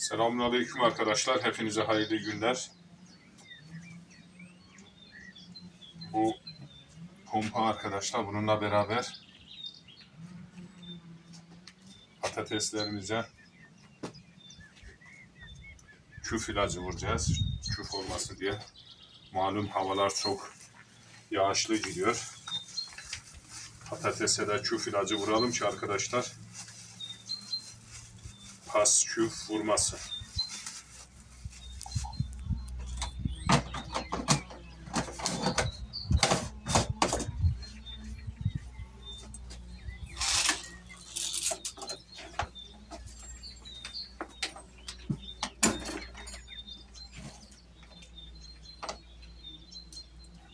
Selamünaleyküm arkadaşlar. Hepinize hayırlı günler. Bu pompa arkadaşlar. Bununla beraber patateslerimize küf ilacı vuracağız. Küf olması diye. Malum havalar çok yağışlı gidiyor. Patatese de küf ilacı vuralım ki arkadaşlar pas küf vurması.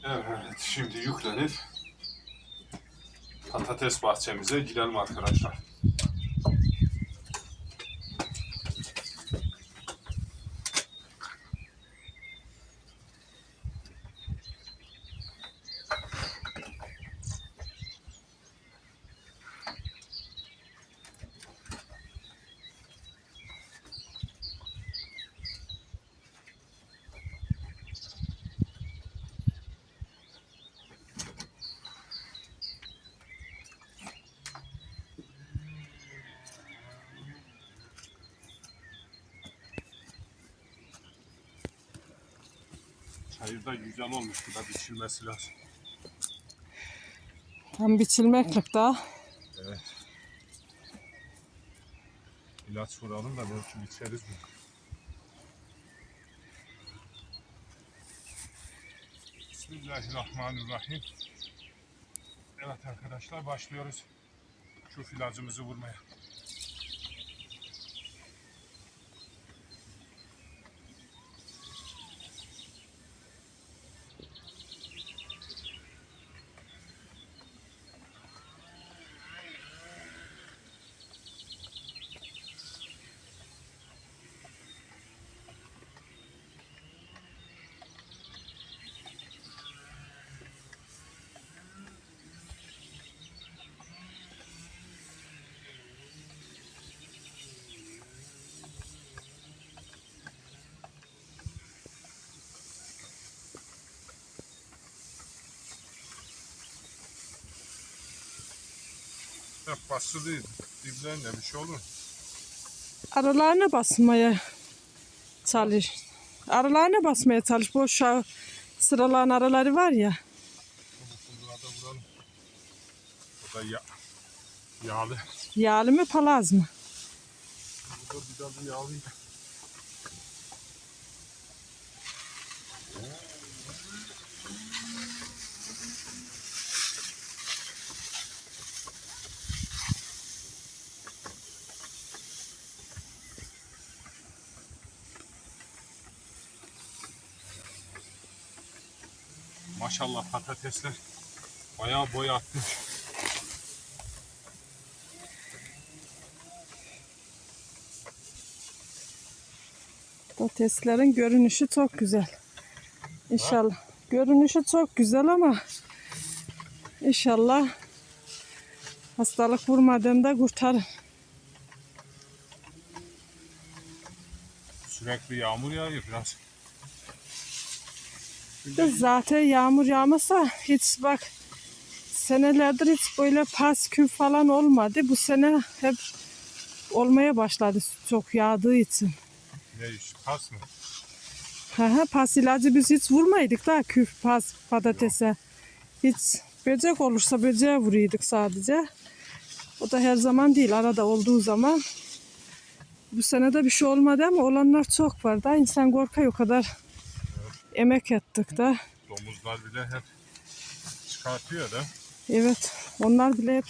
Evet, şimdi yüklenip patates bahçemize gidelim arkadaşlar. Çayır da güzel olmuş. Bu da biçilmesi lazım. Tam biçilmeklik daha. Evet. İlaç vuralım da belki biçeriz mi? Bismillahirrahmanirrahim. Evet arkadaşlar başlıyoruz. Şu ilacımızı vurmaya. Hep basılı diblerine bir şey olur. Aralarına basmaya çalış. Aralarına basmaya çalış. Boş şa- sıraların araları var ya. Bu da vuralım. O da ya yağlı. Yağlı mı palaz mı? Bu da bir daha yağlıydı. Maşallah patatesler bayağı boy atmış. Patateslerin görünüşü çok güzel. İnşallah. Görünüşü çok güzel ama inşallah hastalık vurmadan da kurtarır. Sürekli yağmur yağıyor biraz. Biz zaten yağmur yağmasa hiç bak senelerdir hiç böyle pas küp falan olmadı. Bu sene hep olmaya başladı çok yağdığı için. Ne iş? Pas mı? Ha pas ilacı biz hiç vurmaydık da küf pas patatese. Hiç böcek olursa böceğe vuruyorduk sadece. O da her zaman değil arada olduğu zaman. Bu sene de bir şey olmadı ama olanlar çok var da insan korkuyor o kadar emek ettik de. Domuzlar bile hep çıkartıyor da. Evet onlar bile hep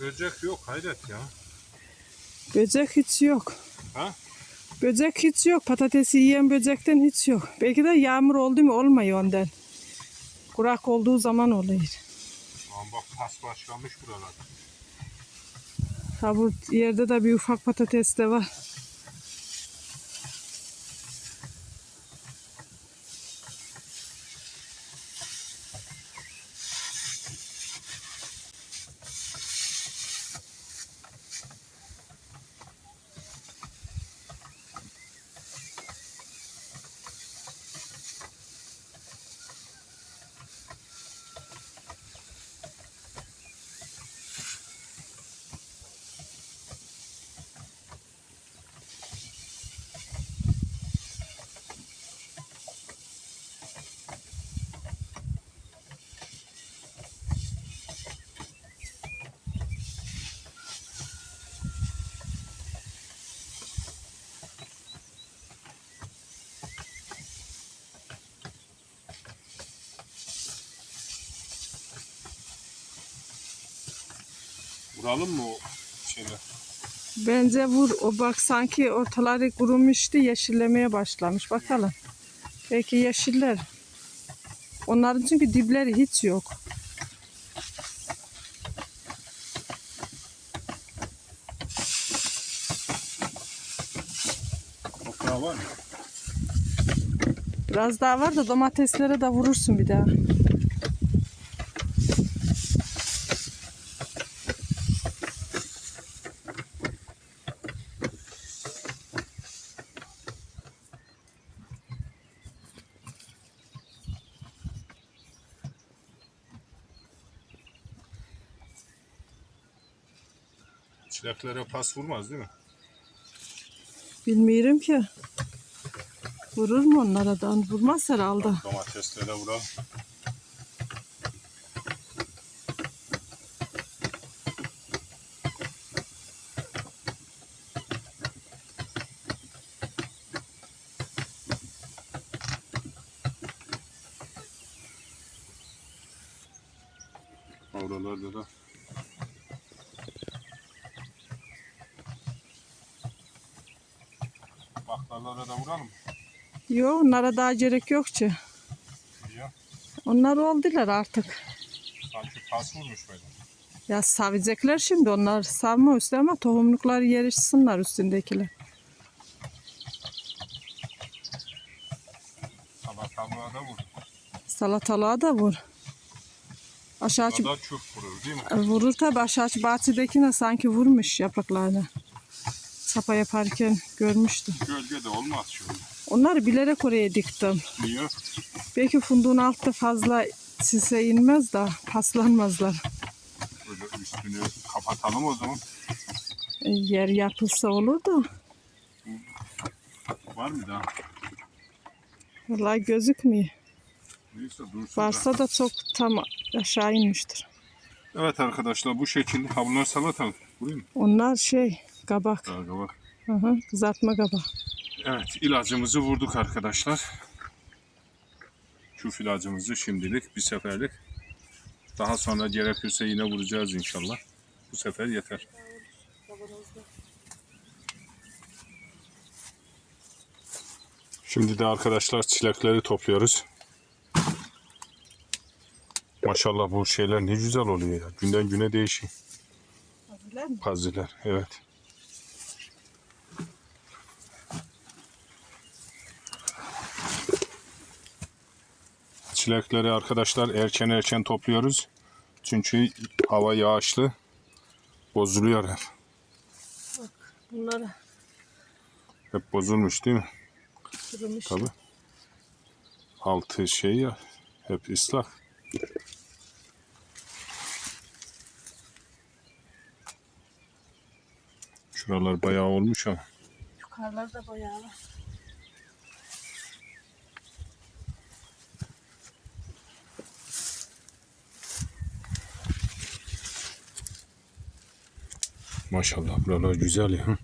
Böcek yok hayret ya. böcek hiç yok. Ha? Böcek hiç yok. Patatesi yiyen böcekten hiç yok. Belki de yağmur oldu mu olmuyor ondan. Kurak olduğu zaman oluyor. Aman bak pas başlamış buralar. Ha bu yerde de bir ufak patates de var. Vuralım mı o şeyler? Bence vur. O bak sanki ortaları kurumuştu. Yeşillemeye başlamış. Bakalım. Belki yeşiller. Onların çünkü dipleri hiç yok. Toprağı var mı? Biraz daha var da domateslere de vurursun bir daha. Çileklere pas vurmaz değil mi? Bilmiyorum ki. Vurur mu onlara da? Vurmaz herhalde. Domateslere vuralım. Oralarda da Baklalara da vuralım. Yok onlara daha gerek yok ki. Ya, Onlar oldular artık. sanki pas vurmuş böyle. Ya savacaklar şimdi onlar savma üstü ama tohumluklar yarışsınlar üstündekiler. Salatalığa da vur. Salatalığa da vur. Aşağı O da çok vurur değil mi? vurur tabi aşağı bahçedekine sanki vurmuş yapraklarını. Sapa yaparken görmüştüm. Gölgede olmaz şöyle. Onları bilerek oraya diktim. Niye? Belki funduğun altta fazla sise inmez de paslanmazlar. Böyle üstünü kapatalım o zaman. E, Yer yapılsa olur da. Var mı daha? Vallahi gözükmüyor. Neyse dursun. da. Varsa da çok tam aşağı inmiştir. Evet arkadaşlar bu şekilde. Ha bunlar salatalık. Burayı mı? Onlar şey kabak. Daha bak. Hı hı, kızartma kabak. Evet ilacımızı vurduk arkadaşlar. Şu ilacımızı şimdilik bir seferlik. Daha sonra gerekirse yine vuracağız inşallah. Bu sefer yeter. Şimdi de arkadaşlar çilekleri topluyoruz. Maşallah bu şeyler ne güzel oluyor ya. Günden güne değişiyor. Paziler evet. Çilekleri arkadaşlar erken erken topluyoruz. Çünkü hava yağışlı. Bozuluyor hep. Bunları Hep bozulmuş değil mi? kırılmış. Tabii. Altı şey ya. Hep ıslak. Şuralar bayağı olmuş ama. Yukarılarda bayağı var. Maşallah buralar güzel ya.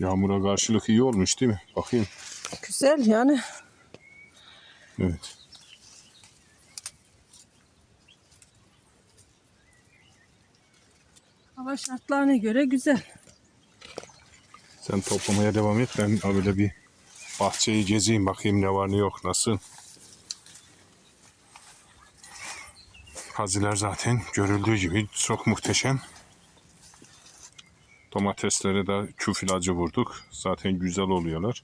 Yağmura karşılık iyi olmuş değil mi? Bakayım. Güzel yani. Evet. Hava şartlarına göre güzel. Sen toplamaya devam et. Ben böyle bir bahçeyi gezeyim bakayım ne var ne yok nasıl. Haziler zaten görüldüğü gibi çok muhteşem. Domateslere de küf ilacı vurduk. Zaten güzel oluyorlar.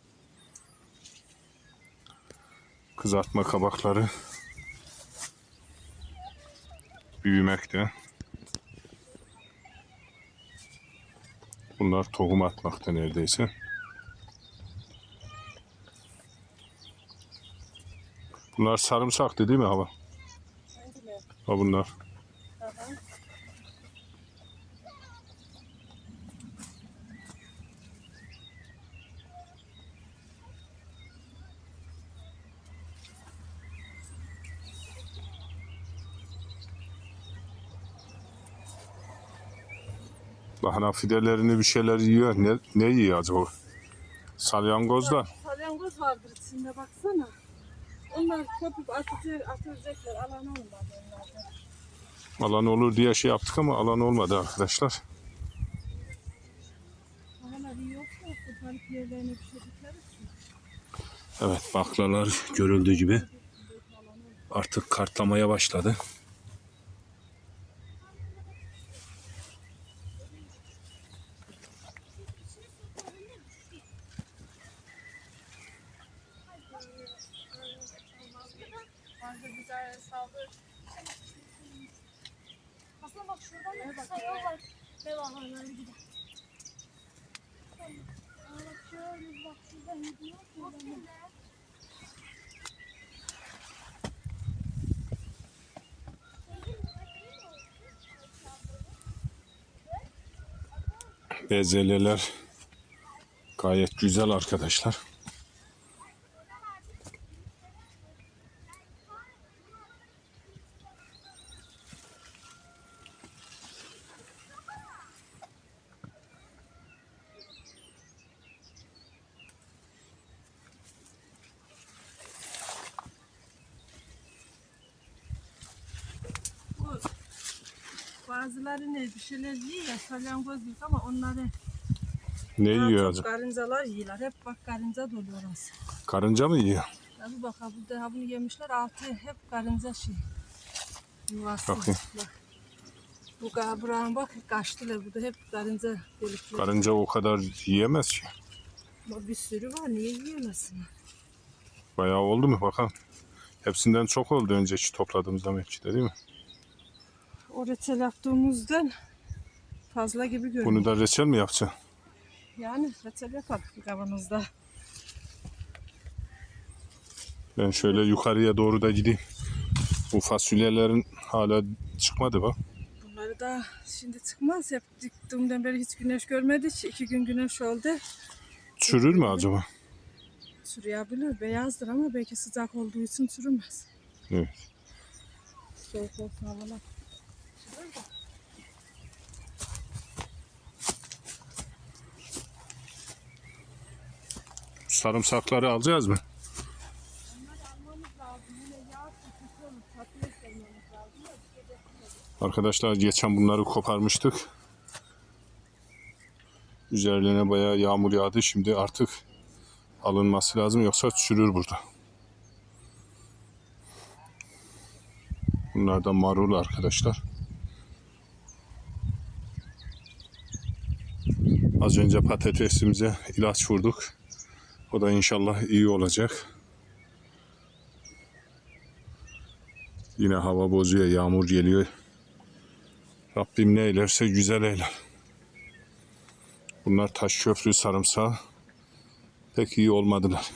Kızartma kabakları büyümekte. Bunlar tohum atmakta neredeyse. Bunlar sarımsaktı değil mi hava? Ha bunlar. Lahana fidelerini bir şeyler yiyor. Ne, ne yiyor acaba? Salyangozlar. Salyangoz vardır içinde baksana. Onlar köpüp atacak, atacaklar. Alan olmadı onlardan. Alan olur diye şey yaptık ama alan olmadı arkadaşlar. Havalar iyi yoksa kurtarıp yerlerine pişirdikleri için. Evet baklalar görüldüğü gibi artık kartlamaya başladı. Fazla güzel saldır. Aslında bak da. Bezeleler gayet güzel arkadaşlar. Bu bazıları ne bir şeyler yiyor ya salyangoz yiyor ama onları Ne daha yiyor çok acaba? karıncalar yiyorlar. Hep bak karınca dolu orası. Karınca mı yiyor? Tabii bak ha burada ha bunu yemişler altı hep karınca şey. Yuvası. Bakayım. Bak. Bu kaburan bak kaçtılar burada hep karınca delikleri. Karınca o kadar yiyemez ki. Ama bir sürü var niye yiyemesin? Bayağı oldu mu bakalım. Hepsinden çok oldu önceki topladığımızda belki de değil mi? O reçel yaptığımızdan fazla gibi görünüyor. Bunu da reçel mi yapacaksın? Yani reçel yapalım bir kavanozda. Ben şöyle yukarıya doğru da gideyim. Bu fasulyelerin hala çıkmadı bak. Bunları da şimdi çıkmaz. Hep diktiğimden beri hiç güneş görmedik. İki gün güneş oldu. Çürür mü acaba? Çürüyebilir. Beyazdır ama belki sıcak olduğu için çürümez. Evet. Soğuk olsun havalar. Sarımsakları alacağız mı? Arkadaşlar geçen bunları koparmıştık. Üzerlerine bayağı yağmur yağdı. Şimdi artık alınması lazım yoksa çürür burada. Bunlar da marul arkadaşlar. Az önce patatesimize ilaç vurduk. O da inşallah iyi olacak. Yine hava bozuyor, yağmur geliyor. Rabbim ne eylerse güzel eyler. Bunlar taş köprü sarımsağı. Pek iyi olmadılar.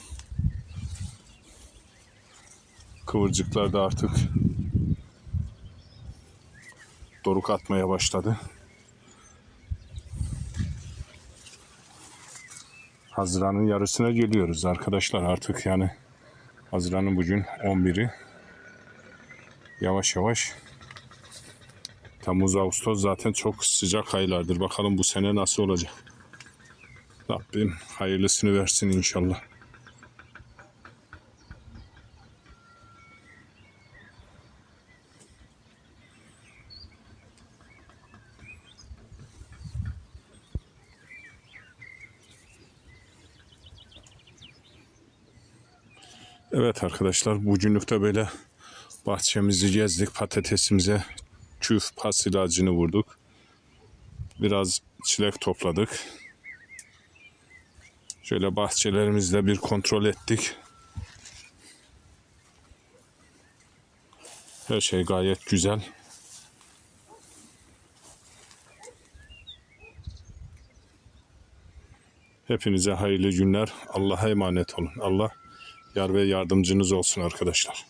Kıvırcıklar da artık doruk atmaya başladı. Haziran'ın yarısına geliyoruz arkadaşlar artık yani. Haziran'ın bugün 11'i. Yavaş yavaş. Temmuz, Ağustos zaten çok sıcak aylardır. Bakalım bu sene nasıl olacak. Rabbim hayırlısını versin inşallah. Evet arkadaşlar bugünlük de böyle bahçemizi gezdik. Patatesimize küf pas ilacını vurduk. Biraz çilek topladık. Şöyle bahçelerimizde bir kontrol ettik. Her şey gayet güzel. Hepinize hayırlı günler. Allah'a emanet olun. Allah yar ve yardımcınız olsun arkadaşlar.